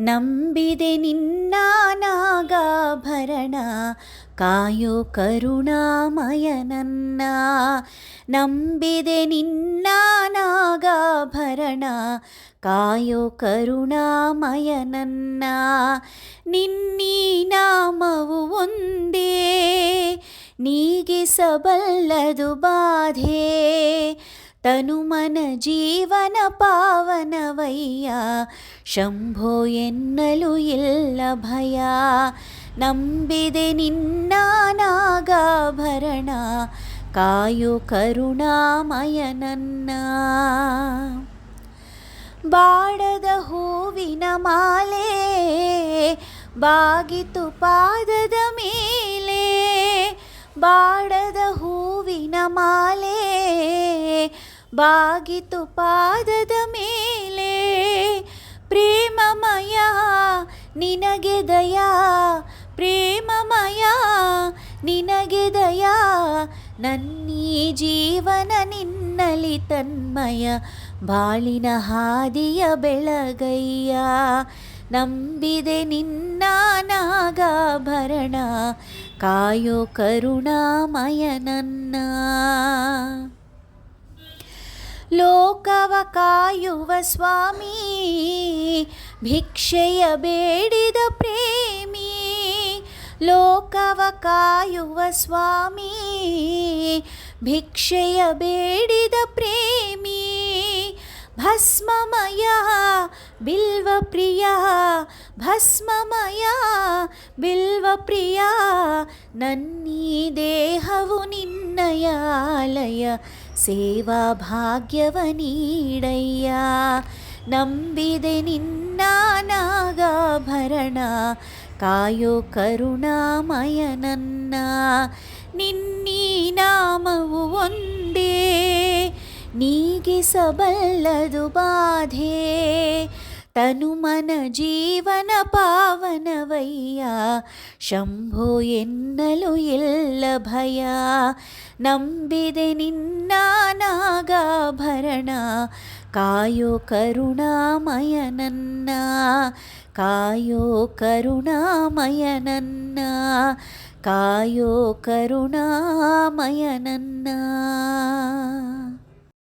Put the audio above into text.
ನಂಬಿದೆ ನಿನ್ನ ನಾಗಾಭರಣ ಕಾಯೋ ಕರುಣಾಮಯ ನನ್ನ ನಂಬಿದೆ ನಿನ್ನ ನಾಗಾಭರಣ ಕಾಯೋ ಕರುಣಾಮಯ ನನ್ನ ನಿನ್ನೀ ನಾಮವು ಒಂದೇ ನೀಗಿಸಬಲ್ಲದು ಬಾಧೆ ತನುಮನ ಜೀವನ ಪಾವನವಯ್ಯ. ಶಂಭೋ ಎನ್ನಲು ಇಲ್ಲ ಭಯ. ನಂಬಿದೆ ನಿನ್ನ ನಾಗಾಭರಣ. ಕಾಯು ಕರುಣಾಮಯ ನನ್ನ. ಬಾಡದ ಹೂವಿನ ಮಾಲೆ, ಬಾಗಿತು ಪಾದದ ಮೇಲೆ. ಬಾಡದ ಹೂವಿನ ಮಾಲೆ ಬಾಗಿತು ಪಾದದ ಮೇಲೆ. ಪ್ರೇಮಮಯ, ನಿನಗೆ ದಯಾ. ಪ್ರೇಮಮಯ, ನಿನಗೆ ದಯಾ. ನನ್ನೀ ಜೀವನ ನಿನ್ನಲಿ ತನ್ಮಯ. ಬಾಳಿನ ಹಾದಿಯ ಬೆಳಗಯ್ಯ, ನಂಬಿದೆ ನಿನ್ನ ನಾಗಾಭರಣ. ಕಾಯೋ ಕರುಣಾಮಯ ನನ್ನ. ಲೋಕವ ಕಾಯುವ ಸ್ವಾಮಿ, ಭಿಕ್ಷೆಯ ಬೇಡಿದ ಪ್ರೇಮಿ, ಲೋಕವ ಕಾಯುವ ಸ್ವಾಮಿ, ಭಿಕ್ಷೆಯ ಬೇಡಿದ ಪ್ರೇಮಿ, ಭಸ್ಮಮಯ, ಬಿಲ್ವ ಪ್ರಿಯ ಭಸ್ಮಮಯ ಬಿಲ್ವ ಪ್ರಿಯ ನನ್ನೀ ದೇಹವು ನಿನ್ನಯ ಆಲಯ ಸೇವಾ ಭಾಗ್ಯವ ನೀಡಯ್ಯ ನಂಬಿದೆ ನಿನ್ನ ನಾಗಾಭರಣ ಕಾಯೋ ಕರುಣಾಮಯ ನನ್ನ ನಿನ್ನೀ ನಾಮವು ಒಂದೇ ನೀಗಿಸಬಲ್ಲದು ಬಾಧೆ ತನುಮನ ಜೀವನ ಪಾವನವಯ್ಯ ಶಂಭೋ ಎನ್ನಲು ಇಲ್ಲ ಭಯ ನಂಬಿದೆ ನಿನ್ನ ನಾಗಾಭರಣ ಕಾಯೋ ಕರುಣಾಮಯ ನನ್ನ ಕಾಯೋ ಕರುಣಾಮಯ ನನ್ನ ಕಾಯೋ ಕರುಣಾಮಯ ನನ್ನ